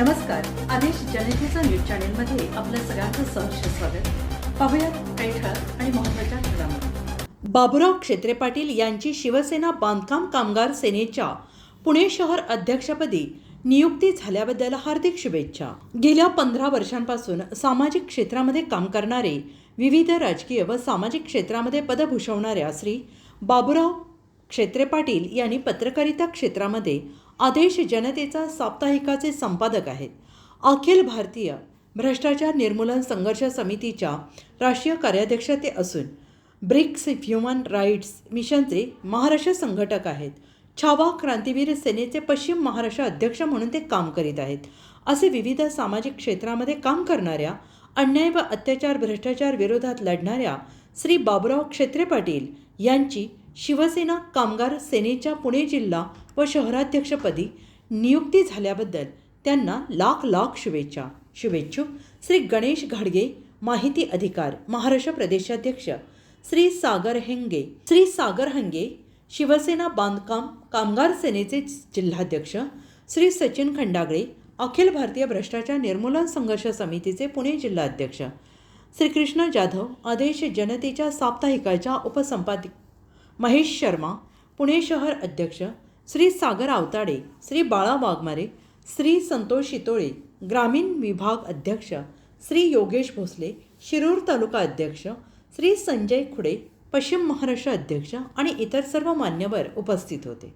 नमस्कार. आदेश जनतेचा न्यूज चॅनेलमध्ये आपलं सगळ्यांचं सहर्ष स्वागत. पाहूयात काही ठळक आणि महत्त्वाच्या घडामोडी बाबुराव क्षेत्रे पाटील यांची शिवसेना बांधकाम कामगार सेनेच्या पुणे शहर अध्यक्षपदी नियुक्ती झाल्याबद्दल हार्दिक शुभेच्छा. गेल्या पंधरा वर्षांपासून सामाजिक क्षेत्रामध्ये काम करणारे विविध राजकीय व सामाजिक क्षेत्रामध्ये पद भूषवणाऱ्या श्री बाबुराव क्षेत्रे पाटील यांनी पत्रकारिता क्षेत्रामध्ये आदेश जनतेचा साप्ताहिकाचे संपादक आहेत. अखिल भारतीय भ्रष्टाचार निर्मूलन संघर्ष समितीच्या राष्ट्रीय कार्याध्यक्ष ते असून ब्रिक्स ह्युमन राईट्स मिशनचे महाराष्ट्र संघटक आहेत. छावा क्रांतीवीर सेनेचे पश्चिम महाराष्ट्र अध्यक्ष म्हणून ते काम करीत आहेत. असे विविध सामाजिक क्षेत्रामध्ये काम करणाऱ्या अन्याय व अत्याचार भ्रष्टाचार विरोधात लढणाऱ्या श्री बाबुराव क्षेत्रे पाटील यांची शिवसेना कामगार सेनेच्या पुणे जिल्हा व शहराध्यक्षपदी नियुक्ती झाल्याबद्दल त्यांना लाख लाख शुभेच्छा. शुभेच्छुक श्री गणेश घाडगे माहिती अधिकार महाराष्ट्र प्रदेशाध्यक्ष श्री सागर हेंगे. श्री सागर हंगे शिवसेना बांधकाम कामगार सेनेचे जिल्हाध्यक्ष श्री सचिन खंडागळे अखिल भारतीय भ्रष्टाचार निर्मूलन संघर्ष समितीचे पुणे जिल्हाध्यक्ष श्रीकृष्ण जाधव आदेश जनतेच्या साप्ताहिकाच्या उपसंपादिक महेश शर्मा पुणे शहर अध्यक्ष श्री सागर आवताडे श्री बाळा वाघमारे श्री संतोष शितोळे ग्रामीण विभाग अध्यक्ष श्री योगेश भोसले शिरूर तालुका अध्यक्ष श्री संजय खुडे पश्चिम महाराष्ट्र अध्यक्ष आणि इतर सर्व मान्यवर उपस्थित होते.